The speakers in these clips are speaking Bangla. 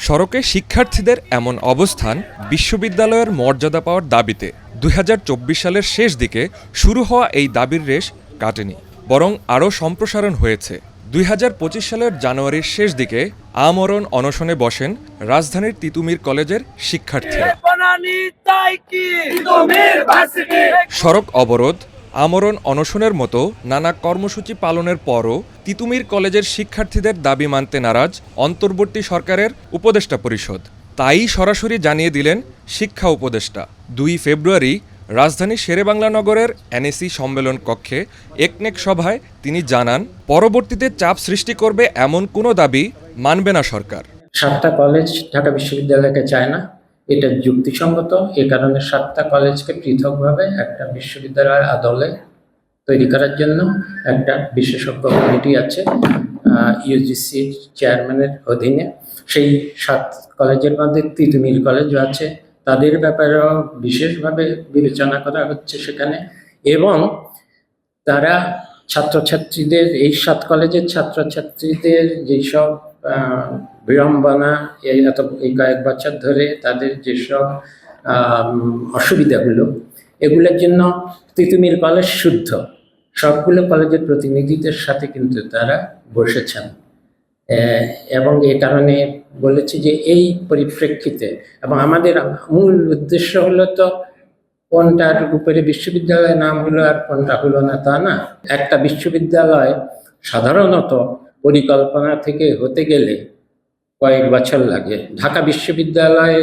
সড়কে শিক্ষার্থীদের এমন অবস্থান বিশ্ববিদ্যালয়ের মর্যাদা পাওয়ার দাবিতে দুই হাজার চব্বিশ সালের শেষ দিকে শুরু হওয়া এই দাবির রেশ কাটেনি বরং আরও সম্প্রসারণ হয়েছে। দুই হাজার পঁচিশ সালের জানুয়ারির শেষ দিকে আমরণ অনশনে বসেন রাজধানীর তিতুমির কলেজের শিক্ষার্থীরা। সড়ক অবরোধ আমরণ অনশনের মতো নানা কর্মসূচি পালনের পরও তিতুমির কলেজের শিক্ষার্থীদের দাবি মানতে নারাজ অন্তর্বর্তী সরকারের উপদেষ্টা পরিষদ। তাই সরাসরি জানিয়ে দিলেন শিক্ষা উপদেষ্টা। দুই ফেব্রুয়ারি রাজধানী শেরেবাংলা নগরের এনএসি সম্মেলন কক্ষে একনেক সভায় তিনি জানান, পরবর্তীতে চাপ সৃষ্টি করবে এমন কোনো দাবি মানবে না সরকার। সাতটা কলেজ ঢাকা বিশ্ববিদ্যালয়কে চায় না। এটা যুক্তিসঙ্গত, এ কারণে সাতটা কলেজকে পৃথকভাবে একটা বিশ্ববিদ্যালয়ের আদলে তৈরি করার জন্য একটা বিশেষজ্ঞ কমিটি আছে ইউজিসির চেয়ারম্যানের অধীনে। সেই সাত কলেজের মধ্যে তিতুমির কলেজও আছে। তাদের ব্যাপারেও বিশেষভাবে বিবেচনা করা হচ্ছে সেখানে এবং তারা ছাত্রছাত্রীদের, এই সাত কলেজের ছাত্রছাত্রীদের যেসব বিড়ম্বনা, এই এত, এই কয়েক বছর ধরে তাদের যেসব অসুবিধাগুলো, এগুলোর জন্য তিতুমির কলেজ শুদ্ধ। সবগুলো কলেজের প্রতিনিধিদের সাথে কিন্তু তারা বসেছেন। এবং এ কারণে বলেছি যে এই পরিপ্রেক্ষিতে, এবং আমাদের মূল উদ্দেশ্য হলো তো কোনটার উপরে বিশ্ববিদ্যালয়ের নাম হলো আর কোনটা হলো না তা না। একটা বিশ্ববিদ্যালয় সাধারণত পরিকল্পনা থেকে হতে গেলে কয়েক বছর লাগে। ঢাকা বিশ্ববিদ্যালয়ে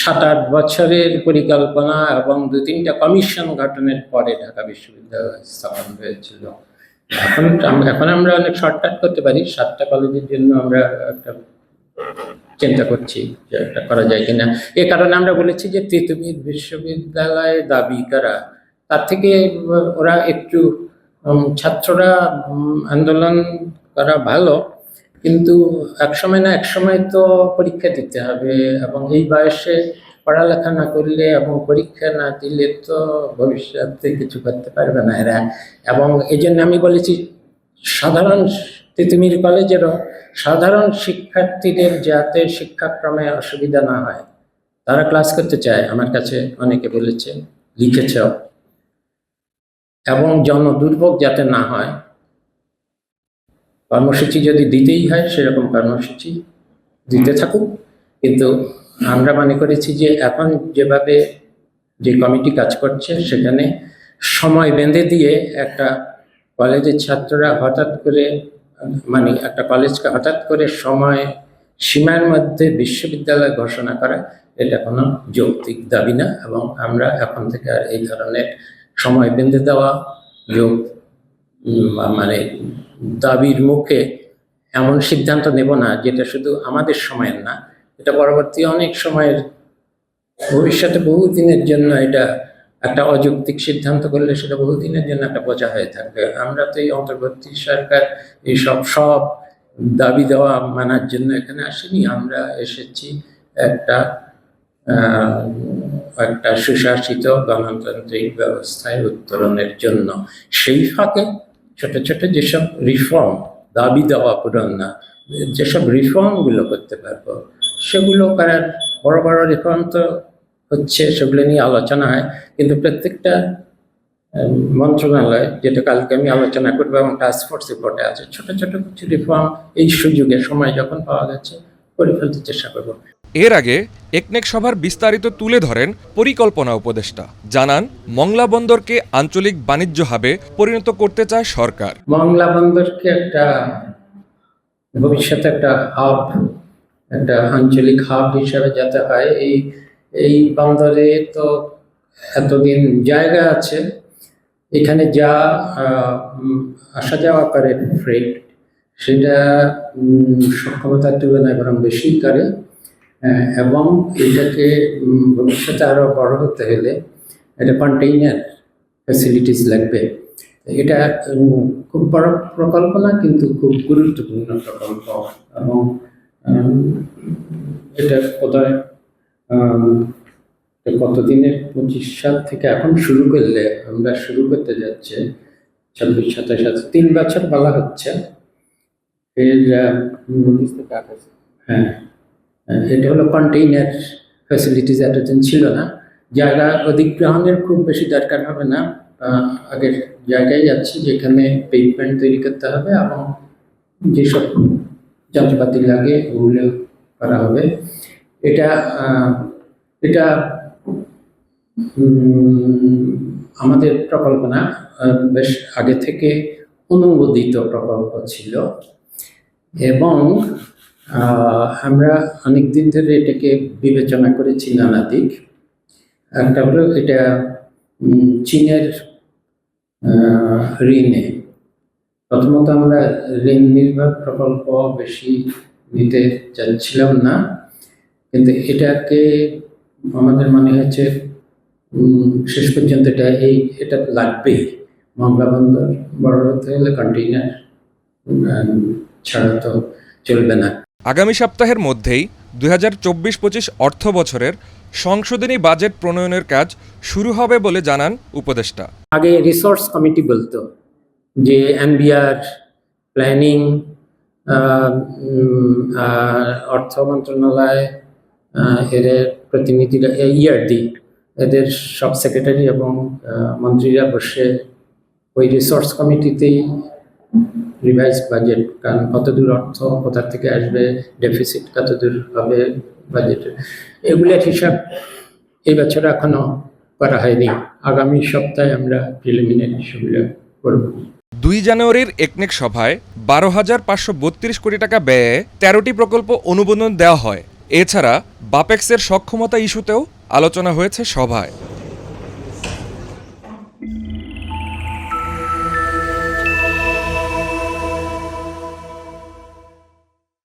সাত আট বছরের পরিকল্পনা এবং দু তিনটা কমিশন গঠনের পরে ঢাকা বিশ্ববিদ্যালয় স্থাপন হয়েছিল। এখন এখন আমরা অনেক শর্টকাট করতে পারি। সাতটা কলেজের জন্য আমরা একটা চিন্তা করছি যে একটা করা যায় কিনা। এ কারণে আমরা বলেছি যে তিতুমির বিশ্ববিদ্যালয়ে দাবি করা, তার থেকে ওরা একটু ছাত্ররা আন্দোলন করা ভালো, কিন্তু এক সময় না এক সময় তো পরীক্ষা দিতে হবে এবং এই বয়সে পড়ালেখা না করলে এবং পরীক্ষা না দিলে তো ভবিষ্যতে কিছু করতে পারবে না এরা। এবং এই জন্য আমি বলেছি, সাধারণ তিতুমির কলেজেরও সাধারণ শিক্ষার্থীদের যাতে শিক্ষাক্রমে অসুবিধা না হয়, তারা ক্লাস করতে চায়, আমার কাছে অনেকে বলেছে, লিখেছ। এবং জনদুর্ভোগ যাতে না হয়, কর্মসূচি যদি দিতেই হয় সেরকম কর্মসূচি দিতে থাকুক। কিন্তু আমরা মনে করেছি যে এখন যেভাবে যে কমিটি কাজ করছে, সেখানে সময় বেঁধে দিয়ে একটা কলেজের ছাত্ররা হঠাৎ করে মানে একটা কলেজকে হঠাৎ করে সময় সীমার মধ্যে বিশ্ববিদ্যালয় ঘোষণা করা, এটা কোনো যৌক্তিক দাবি না এবং আমরা এখন থেকে আর এই ধরনের সময় বেঁধে দেওয়া যোগ মানে দাবির মুখে এমন সিদ্ধান্ত নেব না, যেটা শুধু আমাদের সময়ের না, এটা পরবর্তী অনেক সময়ের ভবিষ্যতে বহুদিনের জন্য এটা একটা অযৌক্তিক সিদ্ধান্ত করলে সেটা বহুদিনের জন্য একটা বোঝা হয়ে থাকবে। আমরা তো এই অন্তর্বর্তী সরকার, এই সব সব দাবি দেওয়া মানার জন্য এখানে আসিনি। আমরা এসেছি একটা একটা সুশাসিত গণতান্ত্রিক ব্যবস্থায় উত্তরণের জন্য। সেই ফাঁকে ছোট ছোট যেসব রিফর্ম দাবি দেওয়া পূরণ না, যেসব রিফর্মগুলো করতে পারব, সেগুলো করার বড় বড় রিফর্ম তো হচ্ছে, সেগুলো নিয়ে আলোচনা হয়। কিন্তু প্রত্যেকটা মন্ত্রণালয়, যেটা কালকে আমি আলোচনা করব, এবং টাস্ক ফোর্স রিপোর্টে আছে, ছোট ছোট কিছু রিফর্ম এই সুযোগে সময় যখন পাওয়া গেছে, করে ফেলতে চেষ্টা করব। এর আগে একনেক সভার বিস্তারিত তুলে ধরেন পরিকল্পনা উপদেষ্টা। জানান, মংলা বন্দরকে আঞ্চলিক বাণিজ্য হাবে পরিণত করতে চায় সরকার। মংলা বন্দরকে একটা ভবিষ্যতে একটা হাব, একটা আঞ্চলিক হাব হিসাবে যাতে হয়, এই এই বন্দরে তো এতদিন জায়গা আছে। এখানে যা আসা যাওয়া করে ফ্রেট সেটা সক্ষমতার তুলনায় বরং বেশি করে। এবং এটাকে ভবিষ্যতে আরও বড় হতে হলে এটা কন্টেইনার ফ্যাসিলিটিস লাগবে। এটা খুব বড় প্রকল্প না কিন্তু খুব গুরুত্বপূর্ণ প্রকল্প এবং এটা কোথায় কতদিনের পঁচিশ সাল থেকে এখন শুরু করলে আমরা শুরু করতে যাচ্ছে ছাব্বিশ সাতাশ সাত তিন বছর বলা হচ্ছে। এর হ্যাঁ। এটা হলো কন্টেইনার ফ্যাসিলিটিস এতদিন ছিল না। জায়গা অধিগ্রহণের খুব বেশি দরকার হবে না। আগের জায়গায় যাচ্ছি, যেখানে পেভমেন্ট তৈরি করতে হবে এবং যেসব যন্ত্রপাতি লাগে ওগুলো করা হবে। এটা এটা আমাদের প্রকল্প না বেশ আগে থেকে অনুমোদিত প্রকল্প ছিল। এবং আমরা অনেক দিন ধরে এটাকে বিবেচনা করেছি নানা দিক একটা হলো এটা চীনের ঋণে। প্রথমত আমরা ঋণ নির্ভর প্রকল্প বেশি নিতে চাচ্ছিলাম না, কিন্তু এটাকে আমাদের মনে হয়েছে শেষ পর্যন্ত এটা এই, এটা লাগবেই। মংলা বন্দর বড় হতে হলে কন্টেইনার ছাড়া তো চলবে না। আগামী সপ্তাহের মধ্যেই দুই হাজার চব্বিশ পঁচিশ অর্থ বছরের সংশোধনী বাজেট প্রণয়নের কাজ শুরু হবে বলে জানান উপদেষ্টা। আগে রিসোর্স কমিটি বলতো যে এনবিআর প্ল্যানিং অর্থ মন্ত্রণালয় এর প্রতিনিধিরা ইয়ারডি এদের সব সেক্রেটারি এবং মন্ত্রীরা বসে ওই রিসোর্স কমিটিতেই রিভাইজ বাজেট কারণ কতদূর অর্থ কোথা থেকে আসবে ডেফিসিট কতদূর হবে বাজেটের এগুলোর হিসাব এই বছর এখনও করা হয়নি। আগামী সপ্তাহে আমরা প্রিলিমিনারি সেগুলো করব। দুই জানুয়ারির একনেক সভায় বারো হাজার পাঁচশো বত্রিশ কোটি টাকা ব্যয়ে তেরোটি প্রকল্প অনুমোদন দেওয়া হয়। এছাড়া বাপেক্সের সক্ষমতা ইস্যুতেও আলোচনা হয়েছে সভায়।